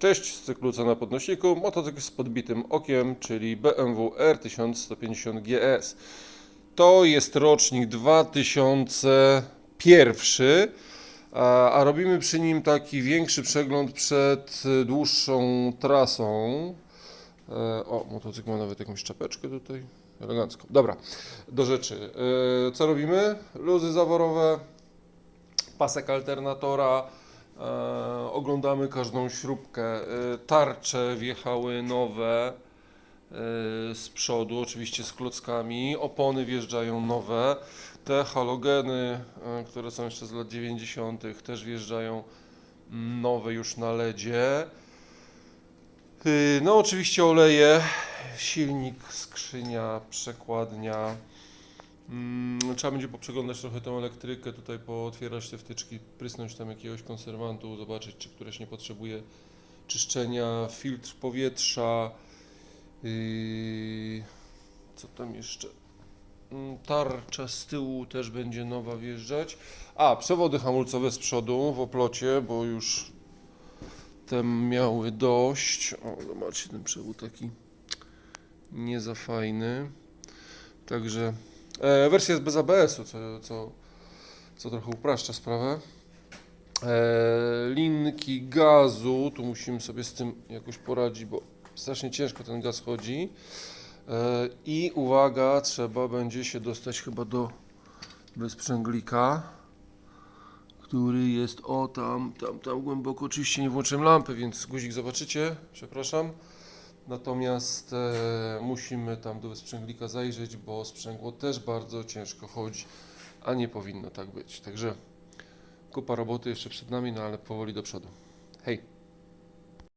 Cześć, z cyklu Cena podnośniku, motocykl z podbitym okiem, czyli BMW R1150 GS. To jest rocznik 2001, a, robimy przy nim taki większy przegląd przed dłuższą trasą. E, O, motocykl ma nawet jakąś czapeczkę tutaj, elegancko. Dobra, do rzeczy. E, Co robimy? Luzy zaworowe, pasek alternatora, e, oglądamy każdą śrubkę, e, tarcze wjechały nowe e, z przodu, oczywiście z klockami, opony wjeżdżają nowe, te halogeny, e, które są jeszcze z lat 90. też wjeżdżają mm, nowe już na ledzie. Y, No oczywiście oleje, silnik, skrzynia, przekładnia. Mm, Trzeba będzie poprzeglądać trochę tą elektrykę, tutaj pootwierać te wtyczki, prysnąć tam jakiegoś konserwantu, zobaczyć czy któreś nie potrzebuje czyszczenia, filtr powietrza. Yy, co tam jeszcze? Mm, Tarcza z tyłu też będzie nowa wjeżdżać. A, przewody hamulcowe z przodu w oplocie, bo już te miały dość. O, zobaczcie, ten przewód taki nie za fajny. Także e, wersja jest bez ABS-u, co, co, co trochę upraszcza sprawę. E, linki gazu, tu musimy sobie z tym jakoś poradzić, bo strasznie ciężko ten gaz chodzi. E, I uwaga, trzeba będzie się dostać chyba do bezprzęglika, który jest o tam, tam, tam głęboko. Oczywiście nie włączyłem lampy, więc guzik zobaczycie, przepraszam. Natomiast e, musimy tam do sprzęglika zajrzeć, bo sprzęgło też bardzo ciężko chodzi, a nie powinno tak być. Także kupa roboty jeszcze przed nami, no ale powoli do przodu. Hej!